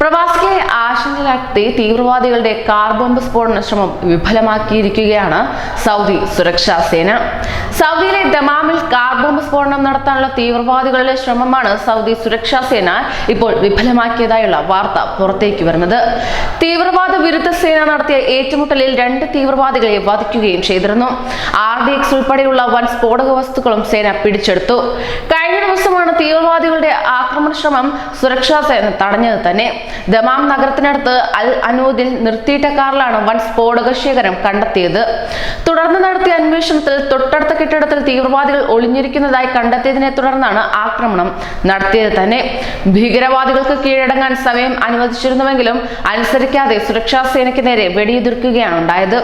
പ്രവാസികളെ ആശങ്കയിലാക്കി തീവ്രവാദികളുടെ car bomb സ്ഫോടന ശ്രമം വിഫലമാക്കിയിരിക്കുകയാണ് സൗദി സുരക്ഷാ സേന. സൗദിയിലെ ദമാമിൽ കാർ ബോംബ് സ്ഫോടനം നടത്താനുള്ള തീവ്രവാദികളുടെ ശ്രമമാണ് സൗദി സുരക്ഷാ സേന ഇപ്പോൾ വിഫലമാക്കിയതായുള്ള വാർത്ത പുറത്തേക്ക് വരുന്നത്. തീവ്രവാദ വിരുദ്ധ സേന നടത്തിയ ഏറ്റുമുട്ടലിൽ രണ്ട് തീവ്രവാദികളെ വധിക്കുകയും ചെയ്തിരുന്നു. ആർ ഡി എക്സ് ഉൾപ്പെടെയുള്ള വൻ സ്ഫോടക വസ്തുക്കളും സേന പിടിച്ചെടുത്തു. കഴിഞ്ഞ ദിവസമാണ് തീവ്രവാദികളുടെ ആക്രമണ ശ്രമം സുരക്ഷാ സേന തടഞ്ഞത് തന്നെ. ദമാം നഗരത്തിനടുത്ത് അൽ അനൂദിൽ നിർത്തിയിട്ട കാറിലാണ് വൻ സ്ഫോടക ശേഖരം കണ്ടെത്തിയത്. തുടർന്ന് നടത്തിയ അന്വേഷണത്തിൽ തൊട്ടടുത്ത കെട്ടിടത്തിൽ തീവ്രവാദികൾ ഒളിഞ്ഞിരിക്കുന്നതായി കണ്ടെത്തിയതിനെ തുടർന്നാണ് ആക്രമണം നടത്തിയത് തന്നെ. ഭീകരവാദികൾക്ക് കീഴടങ്ങാൻ സമയം അനുവദിച്ചിരുന്നുവെങ്കിലും അനുസരിക്കാതെ സുരക്ഷാ സേനയ്ക്ക് നേരെ വെടിയുതിർക്കുകയാണ് ഉണ്ടായത്.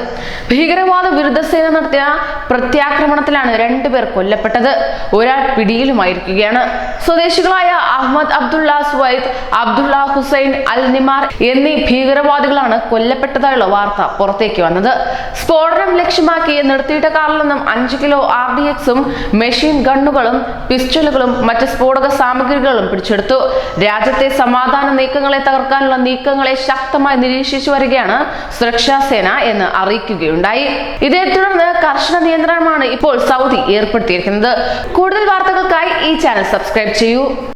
ഭീകരവാദ വിരുദ്ധ സേന നടത്തിയ പ്രത്യാക്രമണത്തിലാണ് രണ്ടുപേർ കൊല്ലപ്പെട്ടത്. ഒരാൾ പിടിയിലുമായിരിക്കുകയാണ്. സ്വദേശികളായ അഹമ്മദ് അബ്ദുള്ള സുവൈദ് അബ്ദുള്ള ഹുസൈൻ അൽ നിമാർ എന്നീ ഭീകരവാദികളാണ് കൊല്ലപ്പെട്ടതായുള്ള വാർത്ത പുറത്തേക്ക് വന്നത്. സ്ഫോടനം ലക്ഷ്യമാക്കി നിർത്തിയിട്ട കാറിൽ നിന്നും അഞ്ച് കിലോ ആർ ഡി എക്സും മെഷീൻ ഗണ്ണുകളും പിസ്റ്റലുകളും മറ്റ് സ്ഫോടക സാമഗ്രികളും പിടിച്ചെടുത്തു. രാജ്യത്തെ സമാധാന നീക്കങ്ങളെ തകർക്കാനുള്ള നീക്കങ്ങളെ ശക്തമായി നിരീക്ഷിച്ചു വരികയാണ് സുരക്ഷാ സേന എന്ന് അറിയിക്കുകയുണ്ടായി. ഇതേ തുടർന്ന് കർശന നിയന്ത്രണമാണ് ഇപ്പോൾ സൗദി ഏർപ്പെടുത്തിയിരിക്കുന്നത്. കൂടുതൽ വാർത്തകൾക്കായി ഈ ചാനൽ സബ്സ്ക്രൈബ് to you.